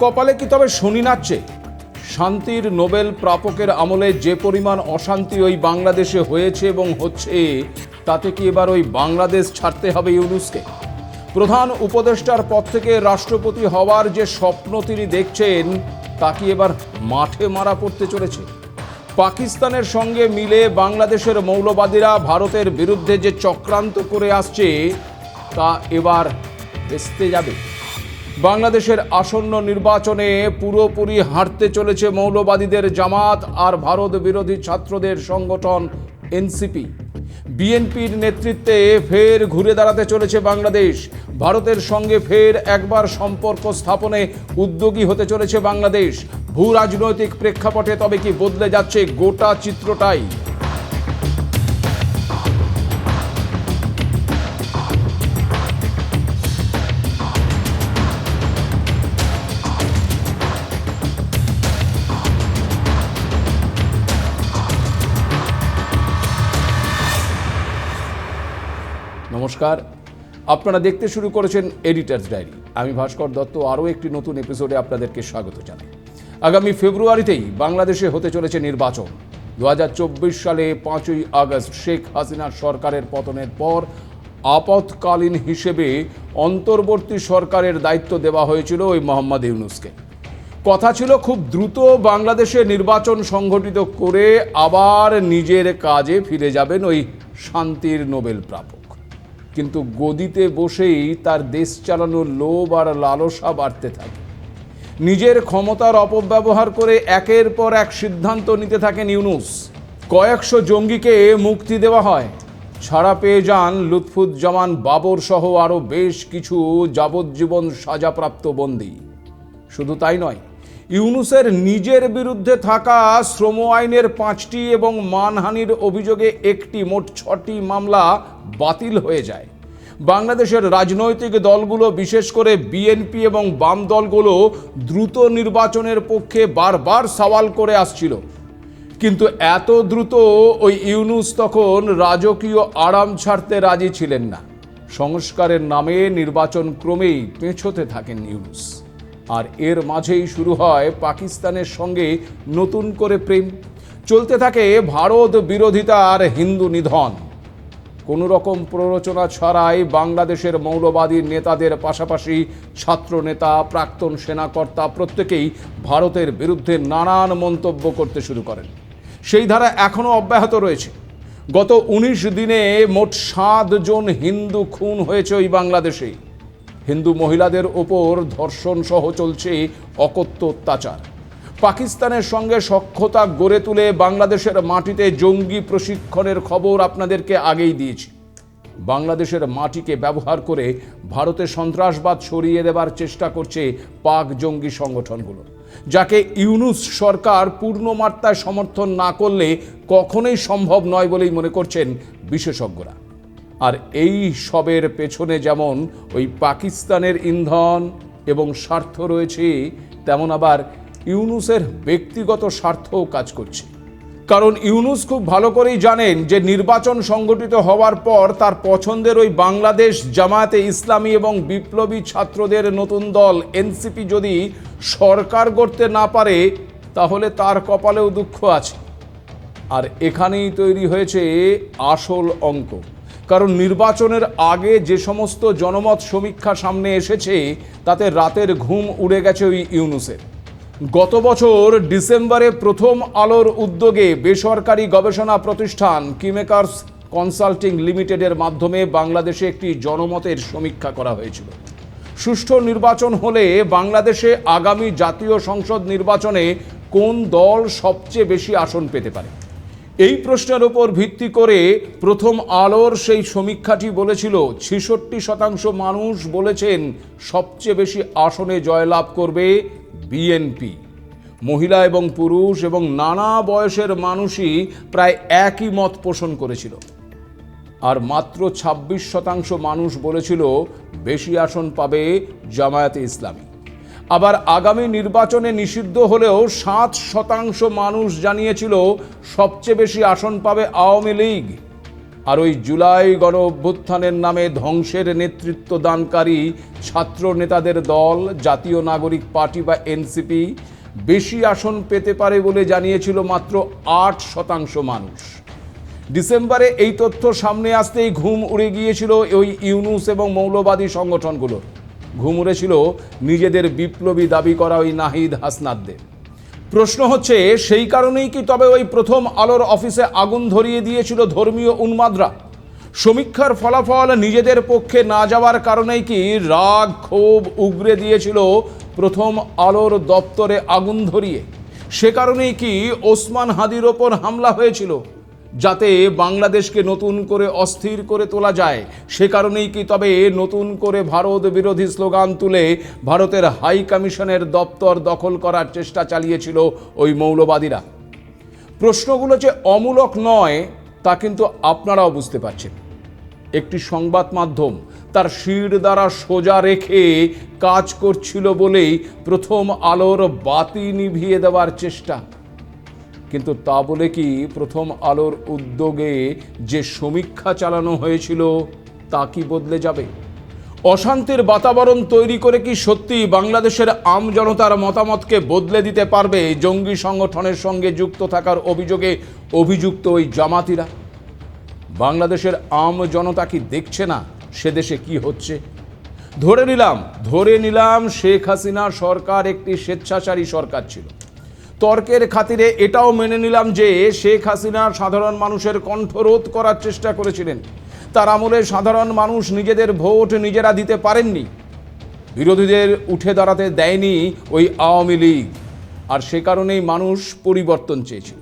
কপালে কি তবে শনি নাচছে? শান্তির নোবেল প্রাপকের আমলে যে পরিমাণ অশান্তি ওই বাংলাদেশে হয়েছে এবং হচ্ছে, তাতে কি এবার ওই বাংলাদেশ ছাড়তে হবে ইউনুসকে? প্রধান উপদেষ্টার পদ থেকে রাষ্ট্রপতি হওয়ার যে স্বপ্ন তিনি দেখছেন, তা কি এবার মাঠে মারা পড়তে চলেছে? পাকিস্তানের সঙ্গে মিলে বাংলাদেশের মৌলবাদীরা ভারতের বিরুদ্ধে যে চক্রান্ত করে আসছে, তা এবার ভেস্তে যাবে। বাংলাদেশের আসন্ন নির্বাচনে পুরোপুরি হারতে চলেছে মৌলবাদীদের জামাত আর ভারত বিরোধী ছাত্রদের সংগঠন এনসিপি। বিএনপির নেতৃত্বে ফের ঘুরে দাঁড়াতে চলেছে বাংলাদেশ। ভারতের সঙ্গে ফের একবার সম্পর্ক স্থাপনে উদ্যোগী হতে চলেছে বাংলাদেশ। ভূ রাজনৈতিক প্রেক্ষাপটে তবে কি বদলে যাচ্ছে গোটা চিত্রটাই? নমস্কার। আপনারা দেখতে শুরু করেছেন এডিটার্স ডায়েরি আমি ভাস্কর দত্ত, আরও একটি নতুন এপিসোডে আপনাদেরকে স্বাগত জানাই। আগামী ফেব্রুয়ারিতেই বাংলাদেশে হতে চলেছে নির্বাচন। দু হাজার চব্বিশ সালে পাঁচই আগস্ট শেখ হাসিনার সরকারের পতনের পর আপৎকালীন হিসেবে অন্তর্বর্তী সরকারের দায়িত্ব দেওয়া হয়েছিল ওই মোহাম্মদ ইউনুসকে। কথা ছিল খুব দ্রুত বাংলাদেশে নির্বাচন সংগঠিত করে আবার নিজের কাজে ফিরে যাবেন ওই শান্তির নোবেল প্রাপক। কিন্তু গদিতে বসেই তার দেশ চালানোর লোভ আর লালসা বাড়তে থাকে। নিজের ক্ষমতার অপব্যবহার করে একের পর এক সিদ্ধান্ত নিতে থাকেন ইউনুস। কয়েকশো জঙ্গিকে মুক্তি দেওয়া হয়। ছাড়া পেয়ে যান লুৎফুজ্জামান বাবর সহ আরও বেশ কিছু যাবজ্জীবন সাজাপ্রাপ্ত বন্দী। শুধু তাই নয় ইউনুসের নিজের বিরুদ্ধে থাকা শ্রম আইনের পাঁচটি এবং মানহানির অভিযোগে একটি মোট ছটি মামলা বাতিল হয়ে যায়। বাংলাদেশের রাজনৈতিক দলগুলো বিশেষ করে বিএনপি এবং বাম দলগুলো দ্রুত নির্বাচনের পক্ষে বারবার সওয়াল করে আসছিল। কিন্তু এত দ্রুত ওই ইউনুস তখন রাজকীয় আরাম ছাড়তে রাজি ছিলেন না। সংস্কারের নামে নির্বাচন ক্রমেই পেছোতে থাকেন ইউনুস। আর এর মাঝেই শুরু হয় পাকিস্তানের সঙ্গে নতুন করে প্রেম। চলতে থাকে ভারত বিরোধিতার হিন্দু নিধন। কোনো রকম প্ররোচনা ছাড়াই বাংলাদেশের মৌলবাদী নেতাদের পাশাপাশি ছাত্র নেতা প্রাক্তন সেনাকর্তা প্রত্যেকেই ভারতের বিরুদ্ধে নানান মন্তব্য করতে শুরু করেন। সেই ধারা এখনও অব্যাহত রয়েছে। গত উনিশ দিনে মোট সাত জন হিন্দু খুন হয়েছে ওই বাংলাদেশে হিন্দু মহিলাদের ওপর ধর্ষণ সহ চলছে অকথ্য অত্যাচার। পাকিস্তানের সঙ্গে সখ্যতা গড়ে তুলে বাংলাদেশের মাটিতে জঙ্গি প্রশিক্ষণের খবর আপনাদেরকে আগেই দিয়েছি। বাংলাদেশের মাটিকে ব্যবহার করে ভারতে সন্ত্রাসবাদ সরিয়ে দেবার চেষ্টা করছে পাক জঙ্গি সংগঠনগুলো, যাকে ইউনুস সরকার পূর্ণ মাত্রায় সমর্থন না করলে কখনোই সম্ভব নয় বলেই মনে করছেন বিশেষজ্ঞরা। আর এই সবের পেছনে যেমন ওই পাকিস্তানের ইন্ধন এবং স্বার্থ রয়েছে, তেমন আবার ইউনুসের ব্যক্তিগত স্বার্থও কাজ করছে। কারণ ইউনুস খুব ভালো করেই জানেন যে নির্বাচন সংগঠিত হওয়ার পর তার পছন্দের ওই বাংলাদেশ জামায়াতে ইসলামী এবং বিপ্লবী ছাত্রদের নতুন দল এনসিপি যদি সরকার গড়তে না পারে, তাহলে তার কপালেও দুঃখ আছে। আর এখানেই তৈরি হয়েছে আসল অঙ্ক। কারণ নির্বাচনের আগে যে সমস্ত জনমত সমীক্ষা সামনে এসেছে, তাতে রাতের ঘুম উড়ে গেছে ওই ইউনুসের। গত বছর ডিসেম্বরে প্রথম আলোর উদ্যোগে বেসরকারি গবেষণা প্রতিষ্ঠান কিমেকার্স কনসাল্টিং লিমিটেডের মাধ্যমে বাংলাদেশে একটি জনমতের সমীক্ষা করা হয়েছিল। সুষ্ঠু নির্বাচন হলে বাংলাদেশে আগামী জাতীয় সংসদ নির্বাচনে কোন দল সবচেয়ে বেশি আসন পেতে পারে? এই প্রশ্নের ওপর ভিত্তি করে প্রথম আলোর সেই সমীক্ষাটি বলেছিল, ছেষট্টি শতাংশ মানুষ বলেছেন সবচেয়ে বেশি আসনে জয়লাভ করবে বিএনপি। মহিলা এবং পুরুষ এবং নানা বয়সের মানুষই প্রায় একই মত পোষণ করেছিল। আর মাত্র ২৬ শতাংশ মানুষ বলেছিল, বেশি আসন পাবে জামায়াতে ইসলামী। আবার আগামী নির্বাচনে নিষিদ্ধ হলেও সাত শতাংশ মানুষ জানিয়েছিল সবচেয়ে বেশি আসন পাবে আওয়ামী লীগ। আর ওই জুলাই গণ অভ্যুত্থানের নামে ধ্বংসের নেতৃত্ব দানকারী ছাত্র নেতাদের দল, জাতীয় নাগরিক পার্টি বা এনসিপি, বেশি আসন পেতে পারে বলে জানিয়েছিল মাত্র আট শতাংশ মানুষ। ডিসেম্বরে এই তথ্য সামনে আসতেই ঘুম উড়ে গিয়েছিল ওই ইউনুস এবং মৌলবাদী সংগঠনগুলোর। ঘুম উড়েছিল নিজেদের বিপ্লবী দাবি করা ওই নাহিদ হাসনাদদের প্রশ্ন হচ্ছে, সেই কারণেই কি তবে ওই প্রথম আলোর অফিসে আগুন ধরিয়ে দিয়েছিল ধর্মীয় উন্মাদরা? সমীক্ষার ফলাফল নিজেদের পক্ষে না যাওয়ার কারণেই কি রাগ ক্ষোভ উগরে দিয়েছিল প্রথম আলোর দপ্তরে আগুন ধরিয়ে? সে কারণেই কি ওসমান হাদির ওপর হামলা হয়েছিল? যাতে বাংলাদেশকে নতুন করে অস্থির করে তোলা যায়। সে কারণেই কি তবে নতুন করে ভারত বিরোধী স্লোগান তুলে ভারতের হাই কমিশনের দপ্তর দখল করার চেষ্টা চালিয়েছিল ওই মৌলবাদীরা। প্রশ্নগুলো যে অমূলক নয়, তা কিন্তু আপনারাও বুঝতে পারছেন। একটি সংবাদ মাধ্যম তার শির দ্বারা সোজা রেখে কাজ করছিল বলেই প্রথম আলোর বাতি নিভিয়ে দেওয়ার চেষ্টা। কিন্তু তা বলে কি প্রথম আলোর উদ্যোগে যে সমীক্ষা চালানো হয়েছিল, তা কি বদলে যাবে? অশান্তির বাতাবরণ তৈরি করে কি সত্যি বাংলাদেশের আম জনতার মতামতকে বদলে দিতে পারবে জঙ্গি সংগঠনের সঙ্গে যুক্ত থাকার অভিযোগে অভিযুক্ত ওই জামাতিরা? বাংলাদেশের আম জনতা কি দেখছে না সে দেশে কি হচ্ছে? ধরে নিলাম ধরে নিলাম শেখ হাসিনা সরকার একটি স্বেচ্ছাচারী সরকার ছিল। তর্কের খাতিরে এটাও মেনে নিলাম যে শেখ হাসিনা সাধারণ মানুষের কণ্ঠরোধ করার চেষ্টা করেছিলেন। তার আমলে সাধারণ মানুষ নিজেদের ভোট নিজেরা দিতে পারেননি। বিরোধীদের উঠে দাঁড়াতে দেয়নি ওই আওয়ামী লীগ। আর সে কারণেই মানুষ পরিবর্তন চেয়েছিল।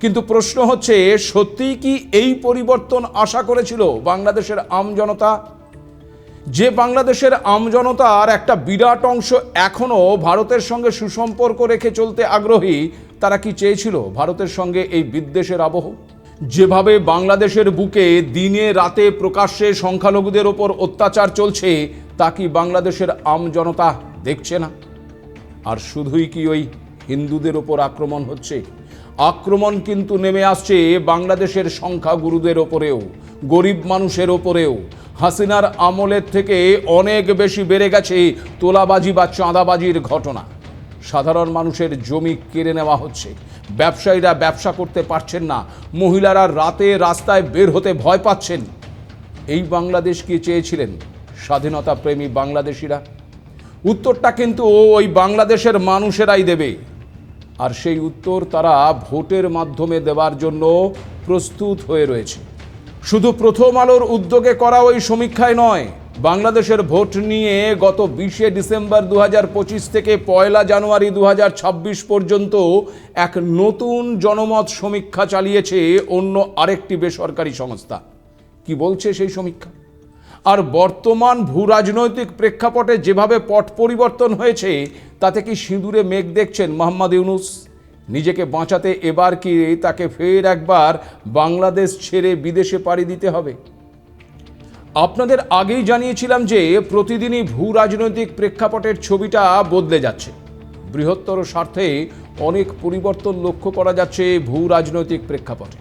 কিন্তু প্রশ্ন হচ্ছে, সত্যিই কি এই পরিবর্তন আশা করেছিল বাংলাদেশের আম জনতা? যে বাংলাদেশের আমজনতার একটা বিরাট অংশ এখনও ভারতের সঙ্গে সুসম্পর্ক রেখে চলতে আগ্রহী, তারা কি চেয়েছিল ভারতের সঙ্গে এই বিদ্বেষের আবহ? যেভাবে বাংলাদেশের বুকে দিনে রাতে প্রকাশ্যে সংখ্যালঘুদের ওপর অত্যাচার চলছে, তা কি বাংলাদেশের আমজনতা দেখছে না? আর শুধুই কি ওই হিন্দুদের ওপর আক্রমণ হচ্ছে? আক্রমণ কিন্তু নেমে আসছে বাংলাদেশের সংখ্যাগুরুদের ওপরেও, গরিব মানুষের ওপরেও হাসিনার আমলের থেকে অনেক বেশি বেড়ে গেছে তোলাবাজি বা চাঁদাবাজির ঘটনা। সাধারণ মানুষের জমি কেড়ে নেওয়া হচ্ছে। ব্যবসায়ীরা ব্যবসা করতে পারছেন না। মহিলারা রাতে রাস্তায় বের হতে ভয় পাচ্ছেন। এই বাংলাদেশ কি চেয়েছিলেন স্বাধীনতা প্রেমী বাংলাদেশিরা? উত্তরটা কিন্তু ওই বাংলাদেশের মানুষেরাই দেবে। আর সেই উত্তর তারা ভোটের মাধ্যমে দেওয়ার জন্য প্রস্তুত হয়ে রয়েছে। শুধু প্রথম আলোর উদ্যোগে করা ওই সমীক্ষায় নয়, বাংলাদেশের ভোট নিয়ে গত বিশে ডিসেম্বর দু হাজার পঁচিশ থেকে পয়লা জানুয়ারি দু হাজার ছাব্বিশ পর্যন্ত এক নতুন জনমত সমীক্ষা চালিয়েছে অন্য আরেকটি বেসরকারি সংস্থা। কি বলছে সেই সমীক্ষা? আর বর্তমান ভূ রাজনৈতিক প্রেক্ষাপটে যেভাবে পট পরিবর্তন হয়েছে, তাতে কি সিঁদুরে মেঘ দেখছেন মোহাম্মদ ইউনুস? নিজেকে বাঁচাতে এবার কি তাকে ফের একবার বাংলাদেশ ছেড়ে বিদেশে পাড়ি দিতে হবে? আপনাদের আগেই জানিয়েছিলাম যে প্রতিদিনই ভূ রাজনৈতিক প্রেক্ষাপটের ছবিটা বদলে যাচ্ছে। বৃহত্তর স্বার্থে অনেক পরিবর্তন লক্ষ্য করা যাচ্ছে ভূ রাজনৈতিক প্রেক্ষাপটে।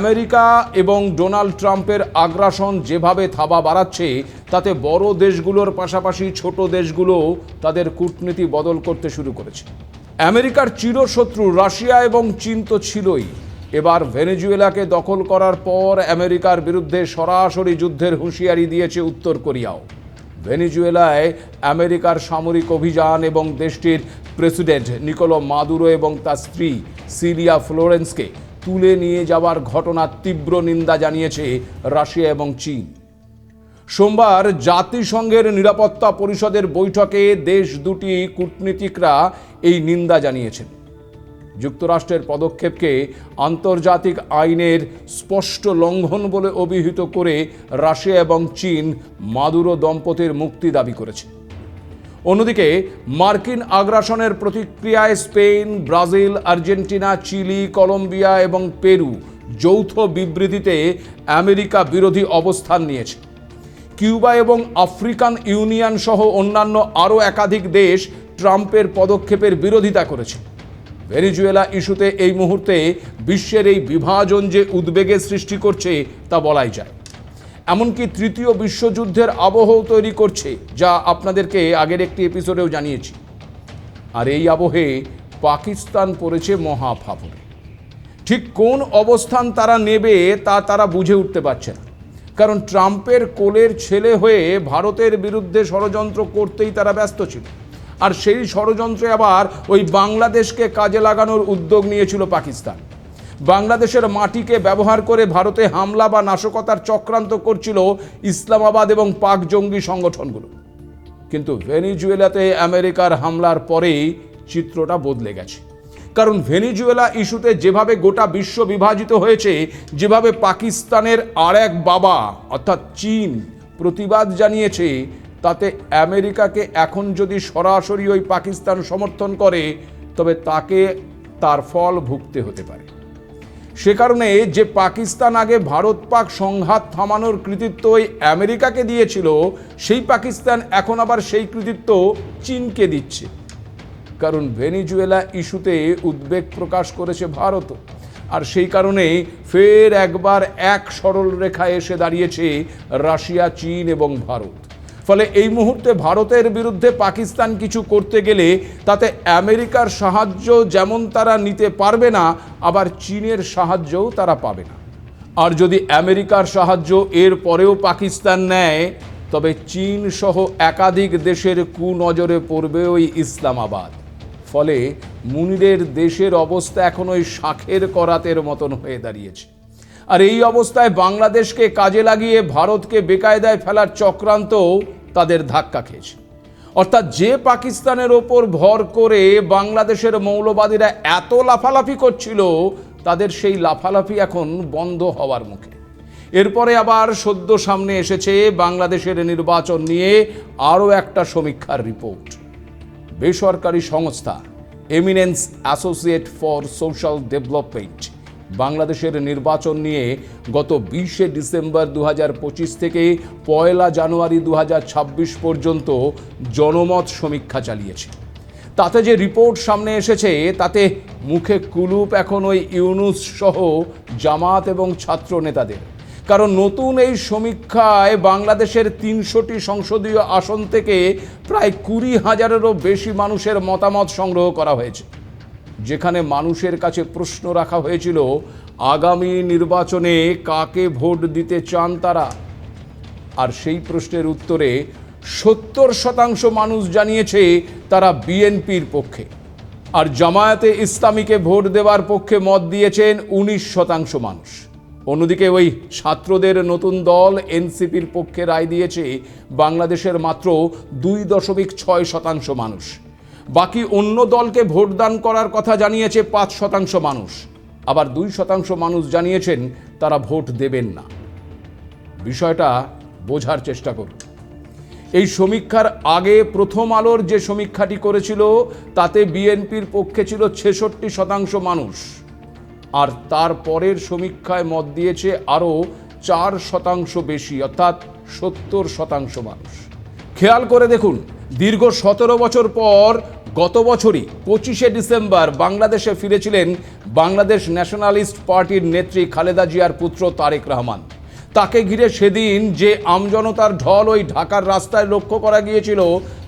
আমেরিকা এবং ডোনাল্ড ট্রাম্পের আগ্রাসন যেভাবে থাবা বাড়াচ্ছে, তাতে বড় দেশগুলোর পাশাপাশি ছোট দেশগুলো তাদের কূটনীতি বদল করতে শুরু করেছে। আমেরিকার চিরশত্রু রাশিয়া এবং চীন তো ছিলই। এবার ভেনেজুয়েলাকে দখল করার পর আমেরিকার বিরুদ্ধে সরাসরি যুদ্ধের হুঁশিয়ারি দিয়েছে উত্তর কোরিয়াও। ভেনেজুয়েলায় আমেরিকার সামরিক অভিযান এবং দেশটির প্রেসিডেন্ট নিকোলো মাদুরো এবং তার স্ত্রী সিলিয়া ফ্লোরেন্সকে তুলে নিয়ে যাওয়ার ঘটনার তীব্র নিন্দা জানিয়েছে রাশিয়া এবং চীন। সোমবার জাতিসংঘের নিরাপত্তা পরিষদের বৈঠকে দেশ দুটি কূটনীতিকরা এই নিন্দা জানিয়েছেন। যুক্তরাষ্ট্রের পদক্ষেপকে আন্তর্জাতিক আইনের স্পষ্ট লঙ্ঘন বলে অভিহিত করে রাশিয়া এবং চীন মাদুরো দম্পতির মুক্তি দাবি করেছে। অন্যদিকে, মার্কিন আগ্রাসনের প্রতিক্রিয়ায় Spain, Brazil, Argentina, Chile, Colombia এবং পেরু যৌথ বিবৃতিতে আমেরিকা বিরোধী অবস্থান নিয়েছে। কিউবা এবং আফ্রিকান ইউনিয়ন সহ অন্যান্য আরও একাধিক দেশ ট্রাম্পের পদক্ষেপের বিরোধিতা করেছে। ভেনিজুয়েলা ইস্যুতে এই মুহূর্তে বিশ্বের এই বিভাজন যে উদ্বেগের সৃষ্টি করছে তা বলাই যায়। এমনকি তৃতীয় বিশ্বযুদ্ধের আবহও তৈরি করছে, যা আপনাদেরকে আগের একটি এপিসোডেও জানিয়েছি। আর এই আবহে পাকিস্তান পড়েছে মহাফাফরে ঠিক কোন অবস্থান তারা নেবে তা তারা বুঝে উঠতে পারছে না। কারণ ট্রাম্পের কোলের ছেলে হয়ে ভারতের বিরুদ্ধে ষড়যন্ত্র করতেই তারা ব্যস্ত ছিল। আর সেই ষড়যন্ত্রে আবার ওই বাংলাদেশকে কাজে লাগানোর উদ্যোগ নিয়েছিল পাকিস্তান। বাংলাদেশের মাটিকে ব্যবহার করে ভারতে হামলা বা নাশকতার চক্রান্ত করছিল ইসলামাবাদ এবং পাক জঙ্গি সংগঠনগুলো। কিন্তু ভেনিজুয়েলাতে আমেরিকার হামলার পরেই চিত্রটা বদলে গেছে। কারণ ভেনিজুয়েলা ইস্যুতে যেভাবে গোটা বিশ্ব বিভাজিত হয়েছে, যেভাবে পাকিস্তানের আর এক বাবা, অর্থাৎ চীন, প্রতিবাদ জানিয়েছে, তাতে আমেরিকাকে এখন যদি সরাসরি ওই পাকিস্তান সমর্থন করে, তবে তাকে তার ফল ভুগতে হতে পারে। সে কারণে যে পাকিস্তান আগে ভারত পাক সংঘাত থামানোর কৃতিত্ব ওই আমেরিকাকে দিয়েছিল, সেই পাকিস্তান এখন আবার সেই কৃতিত্ব চীনকে দিচ্ছে। কারণ ভেনিজুয়েলা ইস্যুতে উদ্বেগ প্রকাশ করেছে ভারতও। আর সেই কারণে ফের একবার এক সরল রেখায় এসে দাঁড়িয়েছে রাশিয়া, চীন এবং ভারত। ফলে এই মুহূর্তে ভারতের বিরুদ্ধে পাকিস্তান কিছু করতে গেলে তাতে আমেরিকার সাহায্য যেমন তারা নিতে পারবে না, আবার চীনের সাহায্যও তারা পাবে না। আর যদি আমেরিকার সাহায্য এর পরেও পাকিস্তান নেয়, তবে চীন সহ একাধিক দেশের কুনজরে পড়বে ওই ইসলামাবাদ। ফলে মুনিরের দেশের অবস্থা এখন ওই শাখের করাতের মতন হয়ে দাঁড়িয়েছে। আর এই অবস্থায় বাংলাদেশকে কাজে লাগিয়ে ভারতকে বেকায়দায় ফেলার চক্রান্ত তাদের ধাক্কা খেয়েছে। অর্থাৎ যে পাকিস্তানের ওপর ভর করে বাংলাদেশের মৌলবাদীরা এত লাফালাফি করছিল, তাদের সেই লাফালাফি এখন বন্ধ হওয়ার মুখে। এরপরে আবার সদ্য সামনে এসেছে বাংলাদেশের নির্বাচন নিয়ে আরও একটা সমীক্ষার রিপোর্ট। বেসরকারি সংস্থা Eminence Associate for Social Development বাংলাদেশের নির্বাচন নিয়ে গত বিশে ডিসেম্বর দু হাজার পঁচিশ থেকে পয়লা জানুয়ারি দু হাজার ছাব্বিশ পর্যন্ত জনমত সমীক্ষা চালিয়েছে। তাতে যে রিপোর্ট সামনে এসেছে, তাতে মুখে কুলুপ এখন ওই ইউনুস সহ জামাত এবং ছাত্র নেতাদের কারণ নতুন এই সমীক্ষায় বাংলাদেশের তিনশোটি সংসদীয় আসন থেকে প্রায় কুড়ি হাজারেরও বেশি মানুষের মতামত সংগ্রহ করা হয়েছে। যেখানে মানুষের কাছে প্রশ্ন রাখা হয়েছিল, আগামী নির্বাচনে কাকে ভোট দিতে চান তারা? আর সেই প্রশ্নের উত্তরে সত্তর শতাংশ মানুষ জানিয়েছে তারা বিএনপির পক্ষে। আর জামায়াতে ইসলামীকে ভোট দেওয়ার পক্ষে মত দিয়েছেন উনিশ শতাংশ মানুষ। অন্যদিকে ওই ছাত্রদের নতুন দল এনসিপির পক্ষে রায় দিয়েছে বাংলাদেশের মাত্র দুই দশমিক ছয় শতাংশ মানুষ। বাকি অন্য দলকে ভোটদান করার কথা জানিয়েছে পাঁচ শতাংশ মানুষ। আবার দুই শতাংশ মানুষ জানিয়েছেন তারা ভোট দেবেন না। বিষয়টা বোঝার চেষ্টা করুন। এই সমীক্ষার আগে প্রথম আলোর যে সমীক্ষাটি করেছিল, তাতে বিএনপির পক্ষে ছিল ছেষট্টি শতাংশ মানুষ। আর তার পরের সমীক্ষায় মত দিয়েছে আরও চার শতাংশ বেশি, অর্থাৎ সত্তর শতাংশ মানুষ। খেয়াল করে দেখুন, দীর্ঘ সতেরো বছর পর গত বছরই পঁচিশে ডিসেম্বর বাংলাদেশে ফিরেছিলেন বাংলাদেশ ন্যাশনালিস্ট পার্টির নেত্রী খালেদা জিয়ার পুত্র তারেক রহমান। তাকে ঘিরে সেদিন যে আমজনতার ঢল ওই ঢাকার রাস্তায় লক্ষ্য করা গিয়েছিল,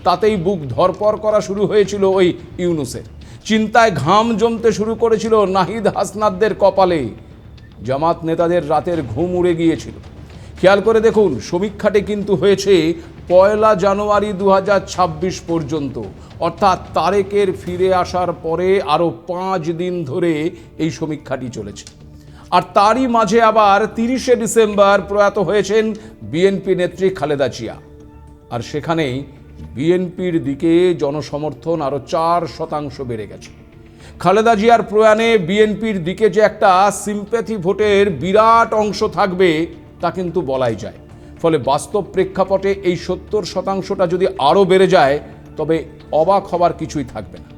তাতেই বুক ধরপর করা শুরু হয়েছিল ওই ইউনুসের। চিন্তায় ঘাম জমতে শুরু করেছিল নাহিদ হাসনাদদের কপালে। জামাত নেতাদের রাতের ঘুম উড়ে গিয়েছিল। খেয়াল করে দেখুন, সমীক্ষাটি কিন্তু হয়েছে পয়লা জানুয়ারি দু হাজার ছাব্বিশ পর্যন্ত। অর্থাৎ তারেকের ফিরে আসার পরে আরও পাঁচ দিন ধরে এই সমীক্ষাটি চলেছে। আর তারই মাঝে আবার তিরিশে ডিসেম্বর প্রয়াত হয়েছেন বিএনপি নেত্রী খালেদা জিয়া। আর সেখানেই বিএনপির দিকে জনসমর্থন আরও চার শতাংশ বেড়ে গেছে। খালেদা জিয়ার প্রয়াণে বিএনপির দিকে যে একটা সিম্প্যাথি ভোটের বিরাট অংশ থাকবে, তা কিন্তু বলাই যায়। ফলে বাস্তব প্রেক্ষাপটে এই সত্তর শতাংশটা যদি আরও বেড়ে যায়, তবে অবাক হবার কিছুই থাকবে না।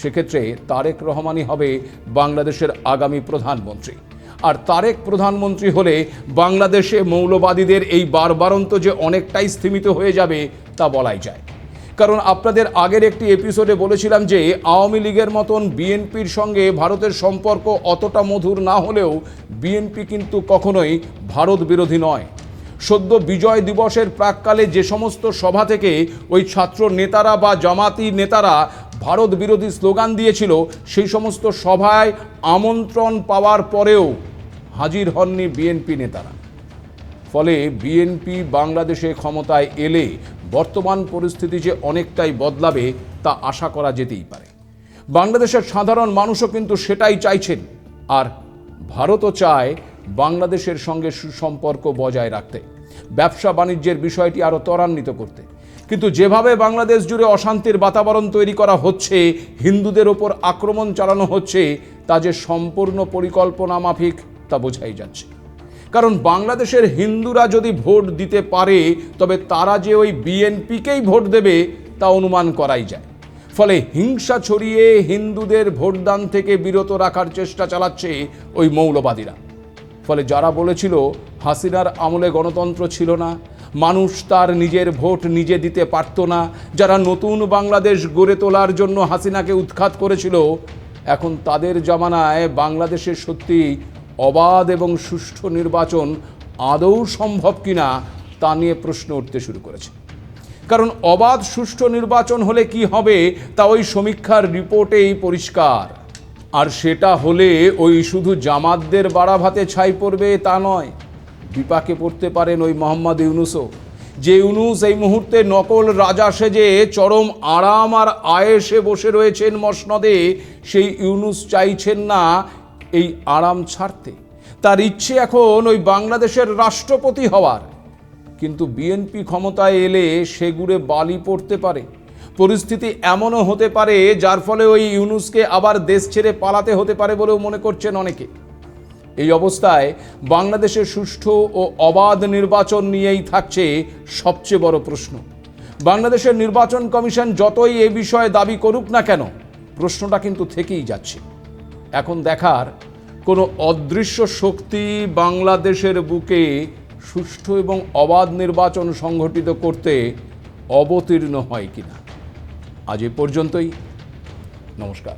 সেক্ষেত্রে তারেক রহমানই হবে বাংলাদেশের আগামী প্রধানমন্ত্রী। আর তারেক প্রধানমন্ত্রী হলে বাংলাদেশে মৌলবাদীদের এই বারবারন্ত যে অনেকটাই স্থিমিত হয়ে যাবে তা বলাই যায়। কারণ আপনাদের আগের একটি এপিসোডে বলেছিলাম যে, আওয়ামী লীগের মতন বিএনপির সঙ্গে ভারতের সম্পর্ক অতটা মধুর না হলেও বিএনপি কিন্তু কখনোই ভারত বিরোধী নয়। সদ্য বিজয় দিবসের প্রাককালে যে সমস্ত সভা থেকে ওই ছাত্র নেতারা বা জামাতি নেতারা ভারত বিরোধী স্লোগান দিয়েছিল, সেই সমস্ত সভায় আমন্ত্রণ পাওয়ার পরেও হাজির হননি বিএনপি নেতারা। ফলে বিএনপি বাংলাদেশে ক্ষমতায় এলে বর্তমান পরিস্থিতি যে অনেকটাই বদলাবে তা আশা করা যেতেই পারে। বাংলাদেশের সাধারণ মানুষও কিন্তু সেটাই চাইছেন। আর ভারতও চায় বাংলাদেশের সঙ্গে সুসম্পর্ক বজায় রাখতে। ব্যবসা বাণিজ্যের বিষয়টি আরও ত্বরান্বিত করতে। কিন্তু যেভাবে বাংলাদেশ জুড়ে অশান্তির বাতাবরণ তৈরি করা হচ্ছে, হিন্দুদের ওপর আক্রমণ চালানো হচ্ছে, তা যে সম্পূর্ণ পরিকল্পনা মাফিক তা বোঝাই যাচ্ছে। কারণ বাংলাদেশের হিন্দুরা যদি ভোট দিতে পারে, তবে তারা যে ওই বিএনপিকেই ভোট দেবে, তা অনুমান করাই যায়। ফলে হিংসা ছড়িয়ে হিন্দুদের ভোটদান থেকে বিরত রাখার চেষ্টা চালাচ্ছে ওই মৌলবাদীরা। ফলে যারা বলেছিল, হাসিনার আমলে গণতন্ত্র ছিল না, মানুষ তার নিজের ভোট নিজে দিতে পারত না, যারা নতুন বাংলাদেশ গড়ে তোলার জন্য হাসিনাকে উৎখাত করেছিল, এখন তাদের জামানায় বাংলাদেশের সত্যি অবাধ এবং সুষ্ঠু নির্বাচন আদৌ সম্ভব কিনা তা নিয়ে প্রশ্ন উঠতে শুরু করেছে। কারণ অবাধ, সুষ্ঠু নির্বাচন হলে কি হবে তা ওই সমীক্ষার রিপোর্টেই পরিষ্কার। আর সেটা হলে ওই শুধু জামাতদের বাড়া ভাতে ছাই পড়বে তা নয়, বিপাকে পড়তে পারেন ওই মোহাম্মদ ইউনুসও। যে ইউনুস এই মুহূর্তে নকল রাজা সেজে চরম আরাম আর আয়েসে বসে রয়েছেন মসনদে, সেই ইউনুস চাইছেন না এই আরাম ছাড়তে। তার ইচ্ছে এখন ওই বাংলাদেশের রাষ্ট্রপতি হওয়ার। কিন্তু বিএনপি ক্ষমতায় এলে সেগুড়ে বালি পড়তে পারে। পরিস্থিতি এমনও হতে পারে, যার ফলে ওই ইউনুসকে আবার দেশ ছেড়ে পালাতে হতে পারে বলেও মনে করছেন অনেকে। এই অবস্থায় বাংলাদেশের সুষ্ঠু ও অবাধ নির্বাচন নিয়েই থাকছে সবচেয়ে বড় প্রশ্ন। বাংলাদেশের নির্বাচন কমিশন যতই এ বিষয়ে দাবি করুক না কেন, প্রশ্নটা কিন্তু থেকেই যাচ্ছে। এখন দেখার কোনো অদৃশ্য শক্তি বাংলাদেশের বুকে সুষ্ঠু এবং অবাধ নির্বাচন সংঘটিত করতে অবতীর্ণ হয় কিনা। আজ এ পর্যন্তই। নমস্কার।